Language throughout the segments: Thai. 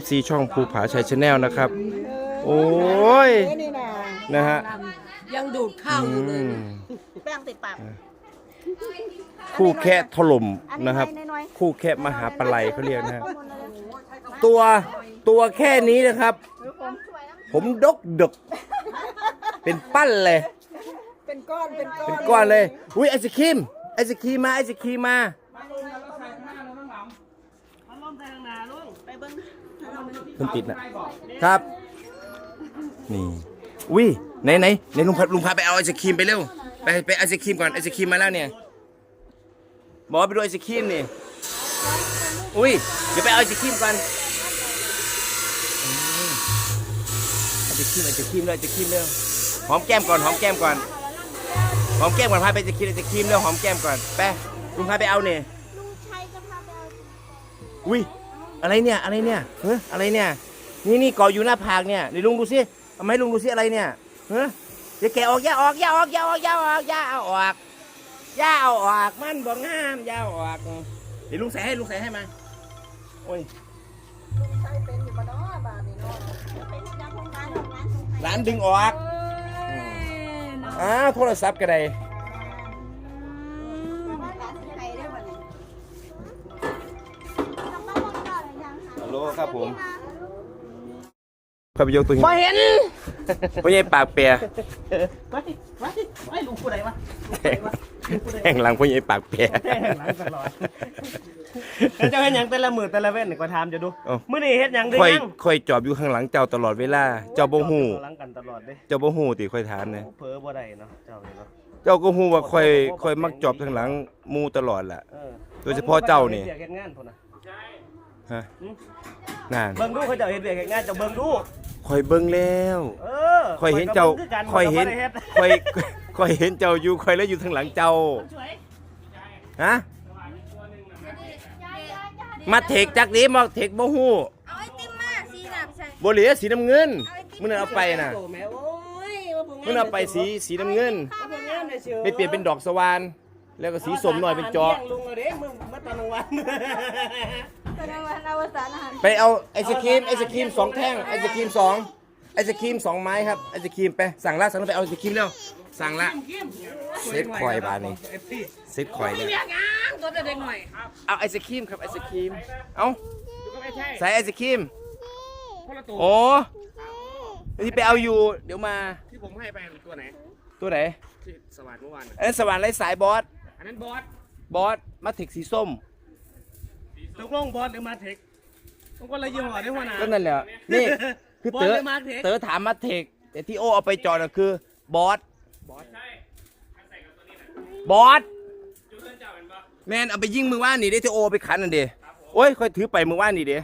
FC ช่องภูผาชัยชาแนลนะครับ โอ้ยนี่นะนะฮะยังดูดข้าวอยู่เลอืยมแป้งติดปาก คู่แค่ถล่มอันนะครับให้น้อยคู่แค่มหาปลัยเขาเรียกนะฮะๆตัวตัวแค่นี้นะครับ ผมดกดก เป็นปั้นเลย เป็นก้อน เป็นก้อนเป็นก้อนเลย อุ้ยไอศครีมไอศครีมมาไอศครีมมา ไปเบิ้ง มันติดนะครับ นี่อุ้ยไหนไหนไหนลุงพัดลุงพาไปเอาไอศครีมไปเร็วไปไปไอศครีมก่อนไอศครีมมาแล้วเนี่ยบอกว่าไปดูไอศครีมนี่อุ้ยเดี๋ยวไปเอาไอศครีมก่อนอืมไอศครีมไอศครีมเลยไอศครีมเร็วหอมแก้มก่อนหอมแก้มก่อนหอมแก้มก่อนพาไปไอศครีมไอศครีมเร็วหอมแก้มก่อนไปลุงพาไปเอาเนี่ยลุงชัยจะพาไปเอาอุ้ย อะไรเนี่ยอะไรเนี่ยเฮ้ยอะไรเนี่ยนี่นี่เกาะอยู่หน้าผากเนี่ยเดี๋ยวลุงดูสิเอาไหมาให้ลุงดูสิอะไรเนี่ยเฮ้ยเดี๋ยวแกะออกอย่าออกอย่าออกอย่าออกอย่าออกอย่าเอาออกอย่าเอาออกมันบ่งามอย่าเอาออกเดี๋ยวลุงใส่ให้ลุงใส่ให้มาโอ้ยลุงชัยเป็นอยู่บ้านเนาะบ้านนี่เนาะเป็นที่ดังของร้านของร้านของใครร้านดึงออกอ้าวโทรศัพท์ก็ได้ คะฮัลโหลครับผมพาไปยกตัวหินมาเห็นพ่อใหญ่ปากเปียไปไปไปลุงผู้ใดวะแทงแทงหลังพ่อใหญ่ปากเปียแหงหลังตลอดเจ้าเฮ็ดหยังแต่ละมือแต่ละเว้นนี่ก็ถามจะดูเอ้ามื้อนี้เฮ็ดหยังได้ค่อยยังค่อยจอบอยู่ข้างหลังเจ้าตลอดเวลา เจ้าบ่ฮู้หลังกันตลอดเด้เจ้าบ่ฮู้ติค่อยถามเนี่ยเผลอบ่ได้เนาะเจ้านี่เนาะเจ้าก็ฮู้ว่าค่อยค่อยมักจอบข้างหลังหมู่ตลอดล่ะเออโดยเฉพาะเจ้านี่เฮ็ดวียกเฮ็ดงานพุ่นน่ะฮะนั่นเบิ่งดูเขาเจ้าเฮ็ดเวียกเฮ็ดงานเจ้าเบิ่งดูค่อยเบิ่งแล้วเออค่อยเห็นเจ้าก็บิ่งกันค่อยเห็นบ่ได้ฮ็ดค่อยค่อยเห็นเจ้าอยู่ค่อยแล้วอยู่ข้างหลังเจ้าฮะมาเทกจากนี้มาเทกบ่ฮู้เอาไอติมมาสีดำใส่บ่เหลือสีน้ำเงินมื้อนั้นเอาไปน่ะโตแม่โอ้ยว่าผู้งมื้อนั้นเอาไปสีสีน้ำเงินว่าผู้งามได้เชียวไปเปลี่ยนเป็นดอกสวานแล้วก็สีส้มหน่อยเป็นจอลี้ยงลุงเอาเด้มึงมาตอนกลางวัน เป็นวันอวสานอาหารไปเอาไอศครีมไอศครีมสองแท่งไอศครีมสองไอศครีมสองไม้ครับไอศครีมไปสั่งละสั่งละไปเอาไอศครีมเร็วสั่งละเซ็ตคอยบาทนี่เซ็ตคอยเนี่ยเรียกงานตัวเด็กหน่อยเอาไอศครีมครับไอศครีมเอาใส่ไอศครีมโอ้ที่ไปเอาอยู่เดี๋ยวมาที่ผมให้ไปตัวไหนตัวไหนที่สวัสดิ์เมื่อวานอันนั้นสว่านไรสายบอสอันนั้นบอสบอสมาถึกสีส้ม ตกลงบอสหรือมาเทคต้องคนละยี่ห้อได้หัวหน้า ก็นั่นแหละ นี่คือบอสเต๋อหรือมาเทค เต๋อถามมาเทคแต่ที่โอเอาไปจอดน่ะคือบอสบอสใช่บอสแมนเอาไปยิงมือว่านนี่เด้ที่โอเอาไปขันนั่นเด้โอ้ยค่อยถือไปมือว่านนี่เด้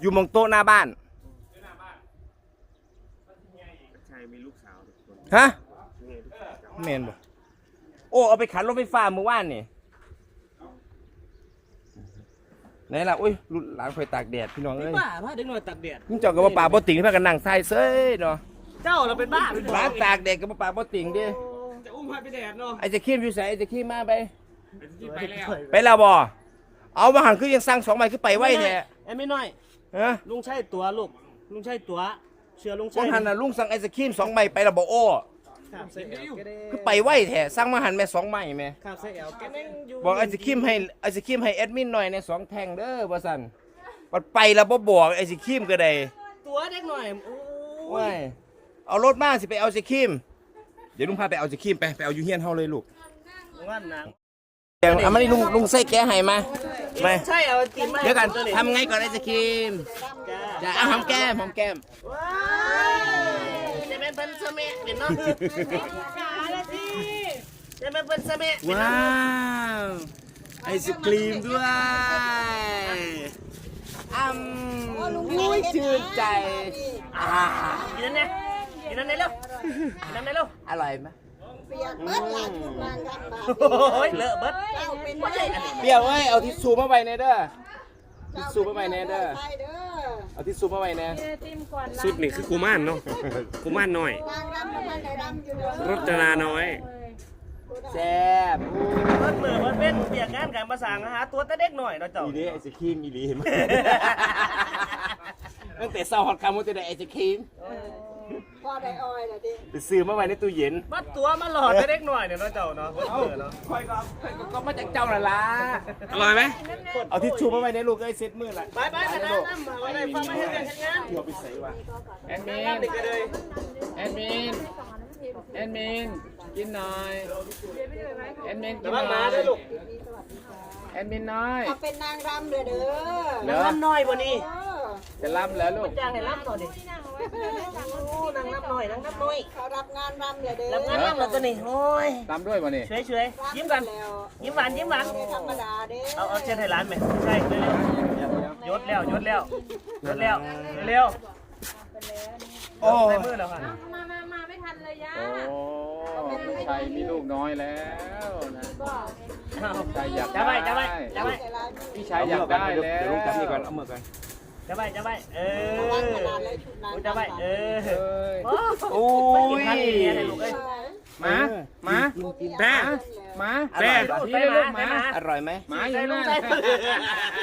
อยู่มองโต๊ะหน้าบ้านใช่มีลูกสาวฮะแมนบ่โอ้เอาไปขันรถไฟฟ้ามือว่านนี่ ไหนล่ะอุ้ยรุ่นหลานคอยตากแดดพี่น้องเอ้ยบ้าพาเด็กน้อยตักแดดมึงเจอกกับว่าป่าบ่ติงพากันนั่งใส่เซ้ยเนาะเจ้าเราเป็นบ้าเป็นร้านตากแดดกับว่าป่าบ่ติงเด้จะอุ้มพาไปแดดเนาะไอ้จะขี้มอยู่ไสไอ้จะขี้มมาไป ไปแล้วไปแล้วบ่เอามาหันคือยังสั่งสองใบคือไปไว้แท้ไอ้ไม่น้อย ฮะลุงใช่ตัวลูก ลุงใช่ตัว เชื่อลุงใช่ ว่าหันน่ะลุงสั่งไอศครีมสองใบไปแล้วบอกโอ้ ขับใส่แอลคือไปไวแท้สั่งมาหันแม่สองใบแม่ขับใส่แอลแกนั่งอยู่บอกไอศครีมให้ไอศครีมให้แอดมินหน่อยในสองแท่งเด้อว่าซั่นปัดไปแล้วบ่บอกไอศครีมก็ได้ตัวเด็กหน่อยโอ้ว้ายยเอารถมาสิไปเอาไอศครีมเดี๋ยวลุงพาไปเอาไอศครีมไปไปเอาอยู่เฮียนเฮาเลยลูกว่านนางเดี๋ยวเอามานี่ลุงลุงใส่แกะให้มาไปใช่เอาตีนมาเดี๋ยวกันทำไงก่อนไอศครีมจ้าจะเอาหอมแก้มหอมแก้มว้ายจะ เป็นเพิ่นสะเมะเป็นเนาะขาละสิจะเป็นเพิ่นสะเมะเป็นว้าเนาะว ไอศครีมด้วยอ้ำอุ้ยชื่นใจอ่ากินนั่นเนี่ยกินนั่นเนี่ยเร็วกินนั่นเนี่ยเร็วอร่อยไหมเปียกเบิดหลานทุกงานกันบาโอ้ยเลอะเบิดเจ้าเป็นว่าใช่อันนี้เปรี้ยวเอ้ยเอาทิชชู่มาไว้ในเด้อทิชชู่มาไว้ในเด้อ ใช่เด้อ เอาทิชชู่มาไว้ในสุดนี่คือกูม่านเนาะกูม่านน้อย นางรำประมาณไหนรำอยู่เด้อรจนาน้อย แซ่บเบิดมือเบิดเป็นเปียกงานการภาษาหาตัวแต่เด็กหน่อยเนาะเจ้าอีเด้ไอศครีมอีหลีเห็นไหมแต่เศร้าฮอดคำว่าจะได้ไอศครีม พ่อได้อ้อยแล้วดิไปซื้อมาไว้ในตู้เย็นมัดตัวมาหลอดได้เล็กหน่อยเนี่ยเนาะเจ้าเนาะเออเนาะคอยก็ก็มาจากเจ้าน่ะล่ะอร่อยไหมเอาทิชชู่มาไว้ในลูกไอ้ยเซ็ตมือละไปไปไปนะน้ำมาไว้ในฟ้าไม่ให้เด็กเห็นงานเดี๋ยวไปใส่ว่ะแอดมิน้ำนเด็กก็เลยแอดมินแอดมินกินหน่อยแอดมินกิระนหวังน่มาอยด้วยลูกแอดมินน้อยเอาเป็นนางรำเด้อเด้อเหรอน้ำน้อยบ่นี่เออ จะรับแล้วลูกจ้างให้รับหน่อยดิโอ้นางรับหน่อยนางรับหน่อยเขารับงานรำเด้อเด้อรับงานรับแล้วตัวนี้โอ้ยรับด้วยป่ะนี่ช่วยช่วยยิ้มกันแล้วยิ้มหวานยิ้มหวานไม่ธรรมดาเด้เอาเอาเช็ดให้ร้านไหมใช่เร็วยศแล้วยศแล้วยศแล้วเร็วโอ้ในมือแล้วค่ะมามามาไม่ทันเลยย่าโอ้พี่ชัยมีลูกน้อยแล้วนะพี่ชัยอยากจะไปจะไปได้จะไปแต่ลายมือพี่ชัยอยากได้แล้วเดี๋ยวลุงจับนี่ก่อนเอามือก่อน จะไปจะไปเอรักอขนาดเลยชุดนางจะไปเออเอ้ยโอ้ยกินข้าวกินเมียเลยลูกเอ้ยมามาแม่มาแม่ทีเลยลูกมาอร่อยไหมมาอยู่นั่น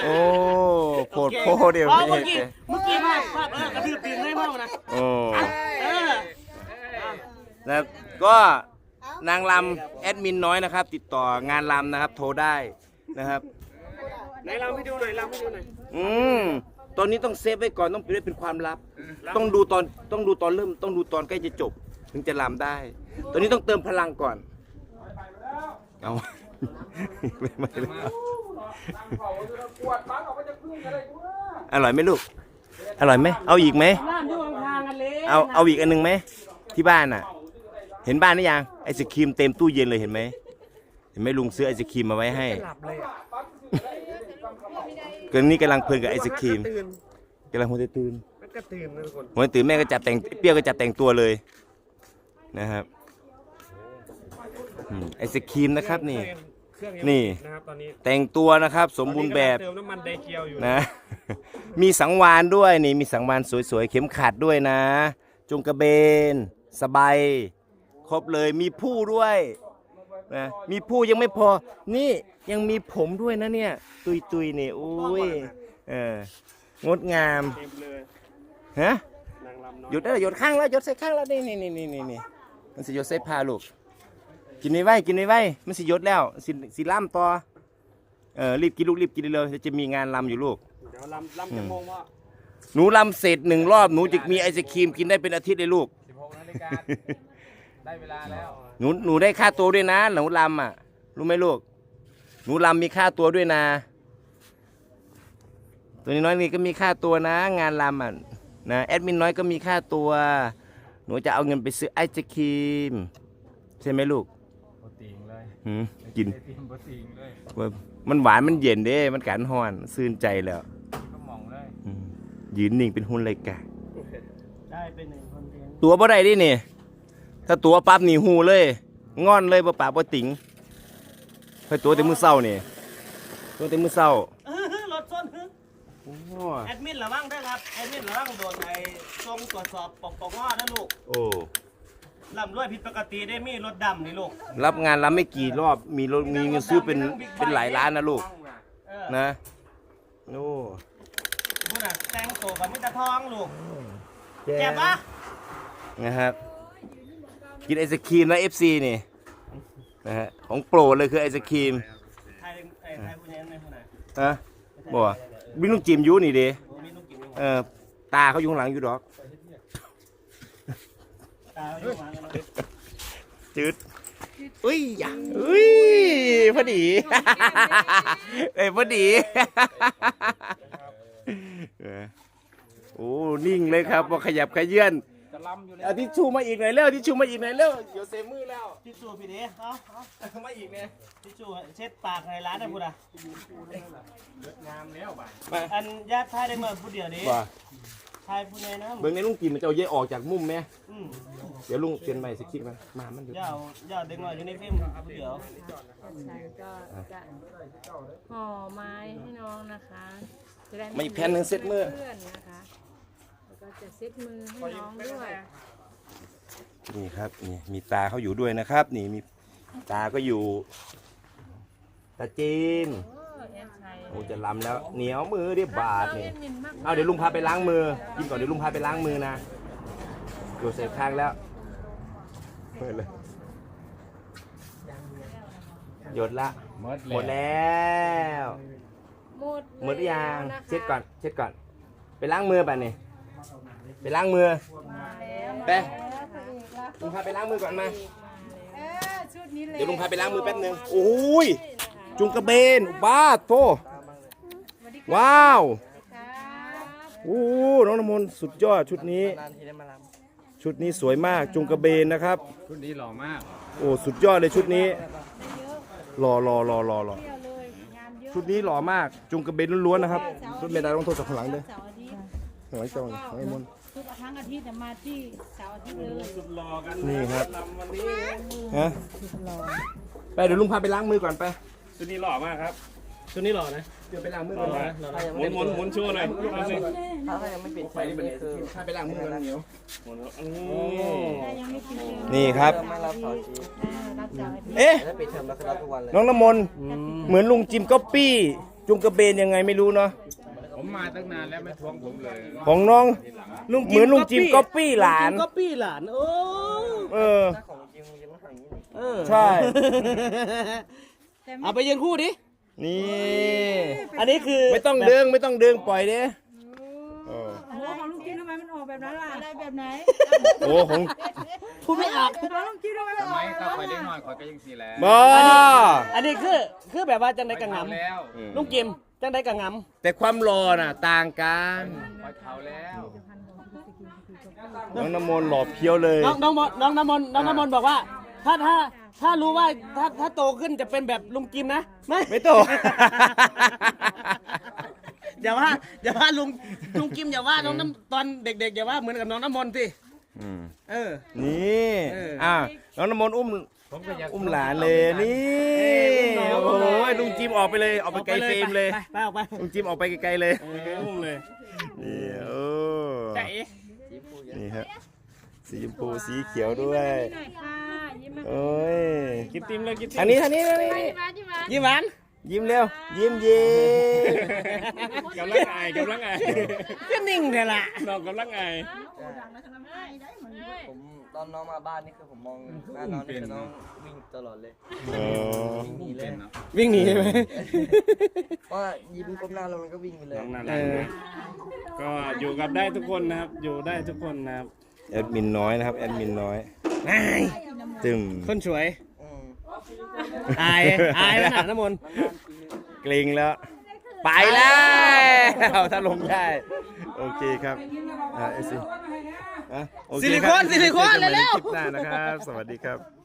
โอ้โคตรโพเดี๋ยวอ๋อนี้เมื่อกี้เมื่อกี้ภาพภาพเออกระทืบตีนได้เปล่านะโอ้เออนะครับก็นางลำแอดมินน้อยนะครับ ติดต่องานลำนะครับ โทรได้นะครับไหนเราให้ดูหน่อยเราให้ดูหน่อยอืม ตอนนี้ต้องเซฟไว้ก่อนต้องปิดไว้เป็นความลับ ต้องดูตอนต้องดูตอนเริ่ม ต้องดูตอนใกล้จะจบ ถึงจะลำได้ ตอนนี้ต้องเติมพลังก่อน เอา ไม่ไม่แล้วอร่อยไหมลูก อร่อยไหม เอาอีกไหม น้ำอยู่ข้างๆกันเลยเอาเอาอีกอันหนึงไหม ที่บ้านน่ะ เห็นบ้านหรือยังไอศครีมเต็มตู้เย็นเลยเห็นไหมเห็นไหมลุงซื้อไอศครีมมาไว้ให้ หลับเลยอะ ก็นี่กำลังเพลินกับไอศครีมตื่นกำลังหัวใจตื่นมันก็ตื่นนะทุกคนหัวใจตื่นแม่ก็จับแต่งเปรี้ยวก็จับแต่งตัวเลยนะครับอืมไอศครีมนะครับนี่ เครื่องนี่ นะครับตอนนี้แต่งตัวนะครับ สมบูรณ์แบบเติมน้ำมันไดเกียวอยู่นะ มีสังวานด้วยนี่มีสังวานสวยๆ เข็มขัดด้วยนะ จงกระเบน สบาย ครบเลยมีผู้ด้วย นะมีผู้ยังไม่พอ นี่ยังมีผมด้วยนะเนี่ย ตุยตุยๆนี่โอ้ยเอองดงามเต็มเลยฮะนางลำน้อยหยุดแล้วหยุดข้างแล้วหยุดใส่ข้างแล้วนี่นี่นี่นี่นี่นี่มันสิหยุดใส่ผ้าลูกกินไว้ไว้กินไว้ไว้มันสิหยุดแล้วสิสิล่ำต่อเออรีบกินลูกรีบกินเลยจะมีงานลำอยู่ลูกเดี๋ยวลำลำจะโมงว่าหนูลำเสร็จหนึ่งรอบหนูจะมีไอศครีมกินได้เป็นอาทิตย์เลยลูก 16นาฬิกา ได้เวลาแล้วหนูหนูได้ค่าตัวด้วยนะหนูลำอะรู้ไหมลูก หนูลำมีค่าตัวด้วยนะ ตัวนี้น้อยนี่ก็มีค่าตัวนะ งานลำอะนะแอดมินน้อยก็มีค่าตัว หนูจะเอาเงินไปซื้อไอศครีมใช่ไหมลูกโปรตีนเลยหืมกินไอติมโปรตีนเลยว่ามันหวานมันเย็นเด้ มันกันฮ้อนซื่นใจแล้วก็มองเลยอืมยืนนิ่งเป็นหุ่นเลยกะได้เป็นหนึ่งคนเรียนตัวบ่ได้ดินี่ ถ้าตัวปั๊บนี่หูเลย งอนเลยบ่ปากบ่ติงไปตัวแต่มือเศร้านี่ตัวแต่มือเศร้า รถส้นฮึโอ้แอดมินระวังด้วยครับ แอดมินระวังโดนไอ้ทรงตรวจสอบปกปงอนะลูกโอ้ลำด้วยผิดปกติได้มีรถดำนี่ลูก รับงานรับไม่กี่รอบมีรถมีเงินซื้อเป็นเป็นหลายล้านนะลูกเออนะโอ้พูดน่ะแต่งตัวกับมิตรทองลูกแจ็บปะนะครับ กินไอศครีมนะ FC นี่นะฮะของโปรดเลยคือไอศครีมไทยไอ้ไทยผู้นี้ในผู้ไหนฮะบ่บิลุงจิมอยู่นี่เด้โอ้มีลูกกินอยู่เออตาเขาอยู่ข้างหลังอยู่ดอกตาอยู่มากันเนาะจืดอุ้ยอย่าอุ้ยพอดีเอ้ยพอดีเออโอ้นิ่งเลยครับว่าขยับขยื่น จะล้ำอยู่แล้วเอาทิชชู่มาอีกหน่อยเร็วทิชชู่มาอีกหน่อยเร็วเดี๋ยวเซมือแล้วทิชชู่พี่เด้เอาเอามาอีกเนี่ยทิชชู่เช็ดปากในร้านได้พูดอะงามแล้วบ่ายมาอันญาติไทยได้มาพูดเดียวนี้ว่าไทยผู้นี้นะเบิ่งในลุงกินมันจะเอาเยอะออกจากมุมไหมอืมเดี๋ยวลุงเปลี่ยนใหม่สิคลิปมันมามันเดี๋ยวย่าเอาย่าเด็กน้อยอยู่ในฟิล์มผู้เดียวฉันก็จะห่อไม้ให้น้องนะคะจะได้ไม่แผ่นหนึ่งเซ็ตมือ เพื่อนนะคะแล้ว ก็จะเซ็ตมือให้น้องด้วยนี่ครับนี่มีตาเขาอยู่ด้วยนะครับ นี่มีตาก็อยู่ ตาจีนโอ้แอนชัยโอ้จะลำแล้วเหนียวมือเรียบบาดนี่เอาเดี๋ยวลุงพาไปล้างมือกินก่อนเดี๋ยวลุงพาไปล้างมือนะอยู่เสร็จข้างแล้วเปิดเลยหยดละหมดหมดแล้วหมดหมดหรือยังแล้วะคะเช็ดก่อนเช็ดก่อน ไปล้างมือป่ะนี่ ไปล้างมือ ไป ลุงพาไปล้างมือก่อนมาเออชุดนี้เลยเดี๋ยวลุงพาไปล้างมือแป๊บนึงโอ้ย จุงกระเบนอุบ้าโตว้าวครับโอ้น้องน้ำมนต์สุดยอดชุดนี้ ชุดนี้สวยมากจุงกระเบนนะครับ ชุดนี้หล่อมาก โอ้สุดยอดเลยชุดนี้ หล่อหล่อหล่อหล่อหล่อเที่ยวเลยงานเยอะชุดนี้หล่อมากจุงกระเบนล้วนๆนะครับ ชุดเมดาต้องโทษจากข้างหลังเด้อ เสาร์อาทิตย์ข้างหลังเจ้าข้างไอ้มนต์ทุกทั้งอาทิตย์จะมาที่เสาร์อาทิตย์เลยรอกันนี่ครับฮะไปเดี๋ยวลุงพาไปล้างมือก่อนไปชุดนี้หล่อมากครับชุดนี้หล่อนะเดี๋ยวไปล้างมือก่อนนะหมุนหมุนหมุนโชว์หน่อยเอาสิถ้ายังไม่ปิดไฟไปนี่เป็นพาไปล้างมือก่อนเหนียวหมุนอืมถ้ายังไม่ปิดเทอมนี่ครับมารับเสาร์อาทิตย์อ่ารับเสาร์อาทิตย์เอ๊ะถ้าปิดเทอมเราก็รับทุกวันเลยน้องน้ำมนต์เหมือนลุงจิมก๊อปปี้จุงกระเบนยังไงไม่รู้เนาะ ผมมาตั้งนานแล้วไม่ทวงผมเลยของน้องเหมือนลุงจิมก๊อปปี้หลาน ก็ปี้หลาน โอ้ เออถ้าของจริงจริงมันห่างอย่างนี้นี่เออใช่ เอาไปยืนคู่ดิ นี่ อันนี้คือไม่ต้องดึงไม่ต้องดึงปล่อยเด้เออโอ้ของลุงจิ้มทำไมมันออกแบบนั้นล่ะอะไรแบบไหนโอ้ของพูดไม่ออกของลุงจิ้มทำไมมันสออกมัยแบบถ้านั้นคอยได้ล่ะหน่อยคอยก็ยังสีแหล้วบออันนี้คือ คือแบบว่าจังได้กังงเท่าแล้วำลุงกิม จังได้กังงแต่ความรอน่ะต่างกันคอยเท่าแล้วน้องน้ำมนต์หลอบเคี้ยวเลยำน้องน้องมนน้องน้ำมนต์น้องน้ำมนต์บอกว่า ถ้าถ้าถ้ารู้ว่าถ้าถ้าโตขึ้นจะเป็นแบบลุงกิมนะ ไม่ไม่โต อย่าว่าอย่าว่าลุงลุงกิมอย่าว่าน้องน้ำตอนเด็กๆอย่าว่าเหมือนกับน้องน้ำมนต์สิอืม เออ นี่เอออะน้องน้ำมนต์อุ้ม ผมก็อยากอุ้มหลานเลยนี่อุ้มน้องโอ้ยลุงจิมออกไปเลยออกไปไกลเฟรมเลยไปไปออกไปลุงจิมออกไปไกลๆเลยอุ้มเลยนี่โอ้ใจนี่ครับสีชมพูสีเขียวด้วยหน่อยค่ะยิ้มมาโอ้ยกินติมเลยกินติมทางนี้ทางนี้ทางนี้มาจิ้มมายิ้มหวานยิ้มเร็วยิ้มยิ้มกำลังอายกำลังอายก็นิ่งเถอะล่ะเรากำลังอายผม ตอนน้องมาบ้านนี่คือผมมองหน้าน้องนี่คือน้องวิ่งตลอดเลยอ๋อวิ่งหนีเลยวิ่งหนีไหม เพราะว่ายิ้มก้มหน้าแล้วมันก็วิ่งไปเลยน้องน่ารักนะก็อยู่กับได้ทุกคนนะครับ อยู่ได้ทุกคนนะครับ แอดมินน้อยนะครับ แอดมินน้อยตึมคนสวย อืมอาย อายแล้วนะน้ำมนต์เกรงแล้ว ไปแล้ว ถ้าลงได้ โอเคครับอ่าเอซี อะโอเคซิลิรับโคนซิลิโคนเจอกันใหม่ในเร็วคลิปหน้านะครับ สวัสดีครับ